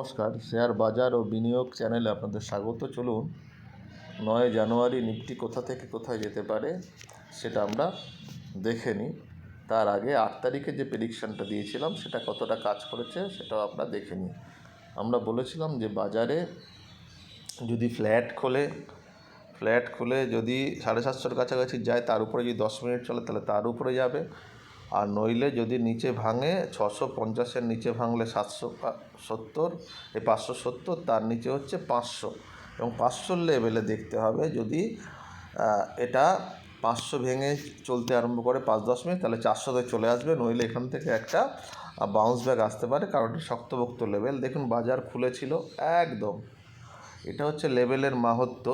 নমস্কার, শেয়ার বাজার ও বিনিয়োগ চ্যানেলে আপনাদের স্বাগত। চলুন, নয় জানুয়ারি নিফটি কোথা থেকে কোথায় যেতে পারে সেটা আমরা দেখে নিই। তার আগে আট তারিখে যে প্রেডিকশানটা দিয়েছিলাম, সেটা কতটা কাজ করেছে সেটাও আমরা দেখে নিই। আমরা বলেছিলাম যে বাজারে যদি ফ্ল্যাট খোলে, ফ্ল্যাট খুলে যদি সাড়ে সাতশোর কাছাকাছি যায়, তার উপরে যদি দশ মিনিট চলে, তাহলে তার উপরে যাবে। আর নইলে যদি নিচে ভাঙে, ছশো পঞ্চাশের নিচে ভাঙলে সাতশো সত্তর, এই পাঁচশো সত্তর, তার নিচে হচ্ছে পাঁচশো। এবং পাঁচশোর লেভেলে দেখতে হবে যদি এটা পাঁচশো ভেঙে চলতে আরম্ভ করে পাঁচ দশ মিনিট তাহলে চারশোতে চলে আসবে, নইলে এখান থেকে একটা বাউন্স ব্যাগ আসতে পারে, কারণ এটা শক্তভক্ত লেভেল। দেখুন, বাজার খুলেছিল একদম। এটা হচ্ছে লেভেলের মাহাত্ম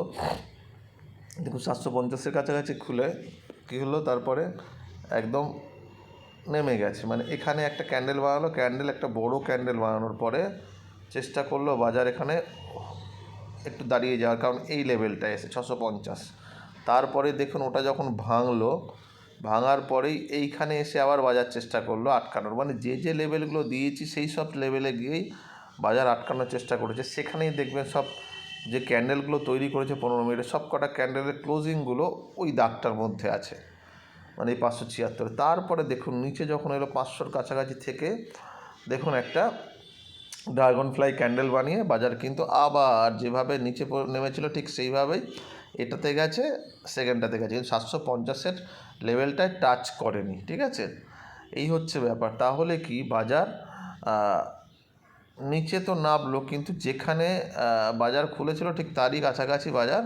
দেখুন, সাতশো পঞ্চাশের কাছাকাছি খুলে, কী হলো? তারপরে একদম নেমে গেছে। মানে এখানে একটা ক্যান্ডেল বানালো ক্যান্ডেল একটা বড় ক্যান্ডেল বানানোর পরে চেষ্টা করল বাজার এখানে একটু দাঁড়িয়ে যাওয়ার, কারণ এই লেভেলটা এসে, ছশো পঞ্চাশ। তারপরে দেখুন ওটা যখন ভাঙলো, ভাঙার পরেই এইখানে এসে আবার বাজার চেষ্টা করল আটকানোর। মানে যে যে লেভেলগুলো দিয়েছি, সেই সব লেভেলে গিয়েই বাজার আটকানোর চেষ্টা করেছে। সেখানেই দেখবেন সব যে ক্যান্ডেলগুলো তৈরি করেছে পনেরো মিনিটে সব কটা ক্যান্ডেলের ক্লোজিংগুলো ওই দাগটার মধ্যে আছে। মানে এই পাঁচশো ছিয়াত্তর। তারপরে দেখুন, নিচে যখন এলো পাঁচশোর কাছাকাছি থেকে, দেখুন একটা ড্রাগন ফ্লাই ক্যান্ডেল বানিয়ে বাজার কিন্তু আবার যেভাবে নিচে নেমেছিল ঠিক সেইভাবেই এটাতে গেছে, সেকেন্ডটাতে গেছে। কিন্তু সাতশো পঞ্চাশের লেভেলটায় টাচ করেনি, ঠিক আছে? এই হচ্ছে ব্যাপার। তাহলে কি বাজার নিচে তো নামলো, কিন্তু যেখানে বাজার খুলেছিল ঠিক তারই কাছাকাছি বাজার।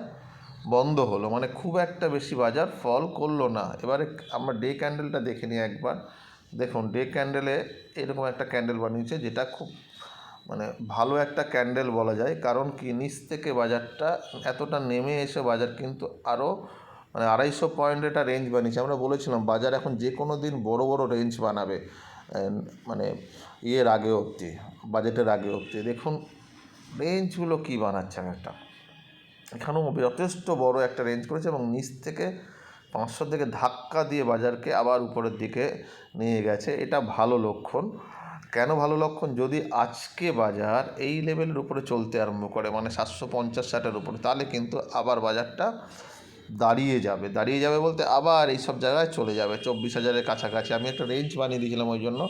বন্ধ হলো। মানে খুব একটা বেশি বাজার ফল করল না। এবারে আমরা ডে ক্যান্ডেলটা দেখে নিই একবার। দেখুন, ডে ক্যান্ডেলে এরকম একটা ক্যান্ডেল বানিয়েছে যেটা খুব মানে ভালো একটা ক্যান্ডেল বলা যায়। কারণ কি? নিচ থেকে বাজারটা এতটা নেমে এসে বাজার কিন্তু আরও মানে আড়াইশো পয়েন্ট একটা রেঞ্জ বানিয়েছে। আমরা বলেছিলাম, বাজার এখন যে কোনো দিন বড় বড় রেঞ্জ বানাবে মানে ইয়ের আগে অবধি বাজেটের আগে অবধি। দেখুন রেঞ্জগুলো কী বানাচ্ছে এক একটা। এখানেও যথেষ্ট বড় একটা রেঞ্জ করেছে এবং নিচ থেকে পাঁচশো থেকে ধাক্কা দিয়ে বাজারকে আবার উপরের দিকে নিয়ে গেছে। এটা ভালো লক্ষণ। কেন ভালো লক্ষণ? যদি আজকে বাজার এই লেভেলের উপরে চলতে আরম্ভ করে মানে সাতশো পঞ্চাশ ষাটের উপরে, তাহলে কিন্তু আবার বাজারটা দাঁড়িয়ে যাবে। দাঁড়িয়ে যাবে বলতে আবার এই সব জায়গায় চলে যাবে, চব্বিশ হাজারের কাছাকাছি। আমি একটা রেঞ্জ বানিয়ে দিয়েছিলাম ওই জন্য।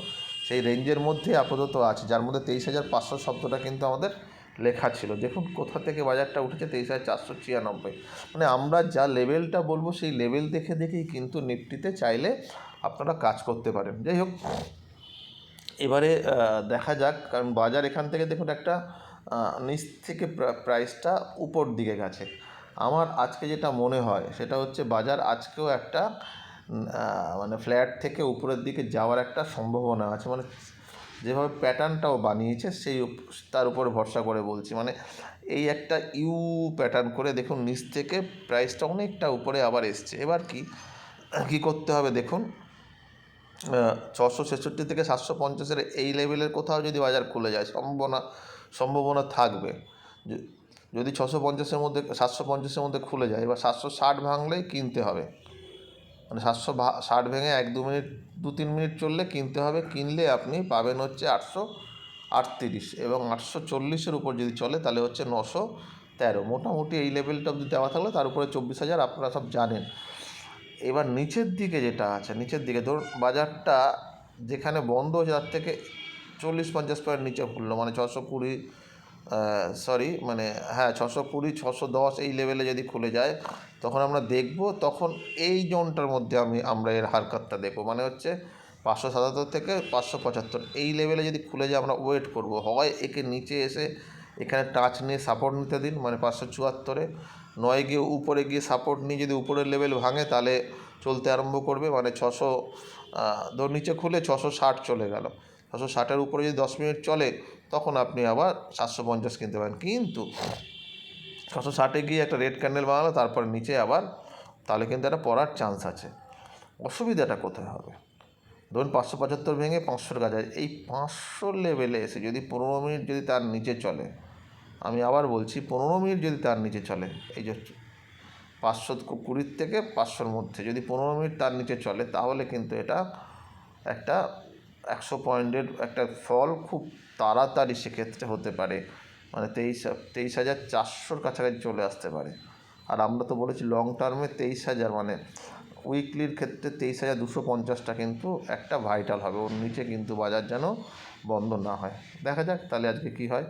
সেই রেঞ্জের মধ্যে আপাতত আছে, যার মধ্যে তেইশ হাজার পাঁচশো শব্দটা কিন্তু আমাদের লেখা ছিল। দেখুন কোথা থেকে বাজারটা উঠেছে তেইশ হাজার চারশো ছিয়ানব্বই। মানে আমরা যা লেভেলটা বলব সেই লেভেল দেখে দেখেই কিন্তু নিফটিতে চাইলে আপনারা কাজ করতে পারেন। যাই হোক, এবারে দেখা যাক, কারণ বাজার এখান থেকে দেখুন একটা নিচ থেকে প্রা- প্রাইসটা উপর দিকে গেছে। আমার আজকে যেটা মনে হয়, সেটা হচ্ছে বাজার আজকেও একটা মানে ফ্ল্যাট থেকে উপরের দিকে যাওয়ার একটা সম্ভাবনা আছে। মানে যেভাবে প্যাটার্নটাও বানিয়েছে, সেই তার উপরে ভরসা করে বলছি। মানে এই একটা ইউ প্যাটার্ন করে দেখুন, নিচ থেকে প্রাইসটা অনেকটা উপরে আবার এসছে। এবার কি কি করতে হবে দেখুন ছশো ছেষট্টি থেকে সাতশো পঞ্চাশের এই লেভেলের কোথাও যদি বাজার খুলে যায়, সম্ভাবনা সম্ভাবনা থাকবে। যদি ছশো পঞ্চাশের মধ্যে, সাতশো পঞ্চাশের মধ্যে খুলে যায়, এবার সাতশো ষাট ভাঙলেই কিনতে হবে। মানে সাতশো ষাট ভেঙে এক দু মিনিট, দু তিন মিনিট চললে কিনতে হবে। কিনলে আপনি পাবেন হচ্ছে আটশো আটত্রিশ এবং আটশো চল্লিশের উপর যদি চলে তাহলে হচ্ছে নশো তেরো। মোটামুটি এই লেভেলটা অবধি দেওয়া থাকলে তার উপরে চব্বিশ হাজার আপনারা সব জানেন। এবার নিচের দিকে যেটা আছে, নিচের দিকে ধরুন বাজারটা যেখানে বন্ধ হয়েছে তার থেকে চল্লিশ পঞ্চাশ পয়েন্ট নিচে খুললো মানে ছশো কুড়ি সরি মানে হ্যাঁ ছশো কুড়ি, ছশো দশ এই লেভেলে যদি খুলে যায়, তখন আমরা দেখব, তখন এই জোনটার মধ্যে আমি, আমরা এর হারকাতটা দেখব। মানে হচ্ছে পাঁচশো সাতাত্তর থেকে পাঁচশো পঁচাত্তর। এই লেভেলে যদি খুলে যায়, আমরা ওয়েট করব। হয় একে নিচে এসে এখানে টাচ নিয়ে সাপোর্ট নিতে দিন মানে পাঁচশো চুয়াত্তরে। নয় গিয়ে উপরে গিয়ে সাপোর্ট নিয়ে যদি উপরের লেভেল ভাঙে, তাহলে চলতে আরম্ভ করবে। মানে ছশো ধর নিচে খুলে ছশো ষাট চলে গেল। ছশো ষাটের উপরে যদি দশ মিনিট চলে, তখন আপনি আবার সাতশো পঞ্চাশ কিনতে পারেন। কিন্তু ছশো ষাটে গিয়ে একটা রেড ক্যান্ডেল বানালো, তারপরে নিচে আবার তাহলে কিন্তু একটা পড়ার চান্স আছে। অসুবিধাটা কোথায় হবে? ধরুন পাঁচশো পঁচাত্তর ভেঙে পাঁচশোর কাছে এই পাঁচশো লেভেলে এসে যদি পনেরো মিনিট যদি তার নিচে চলে, আমি আবার বলছি পনেরো মিনিট যদি তার নিচে চলে, এই যে পাঁচশো কুড়ির থেকে পাঁচশোর মধ্যে যদি পনেরো মিনিট তার নিচে চলে, তাহলে কিন্তু এটা একটা একশো পয়েন্টের একটা ফল খুব তাড়াতাড়ি সেক্ষেত্রে হতে পারে। মানে তেইশ তেইশ হাজার চারশোর কাছাকাছি চলে আসতে পারে। আর আমরা তো বলেছি লং টার্মে তেইশ হাজার মানে উইকলির ক্ষেত্রে তেইশ হাজার দুশো পঞ্চাশটা কিন্তু একটা ভাইটাল হবে। ওর নিচে কিন্তু বাজার যেন বন্ধ না হয়। দেখা যাক তাহলে আজকে কী হয়।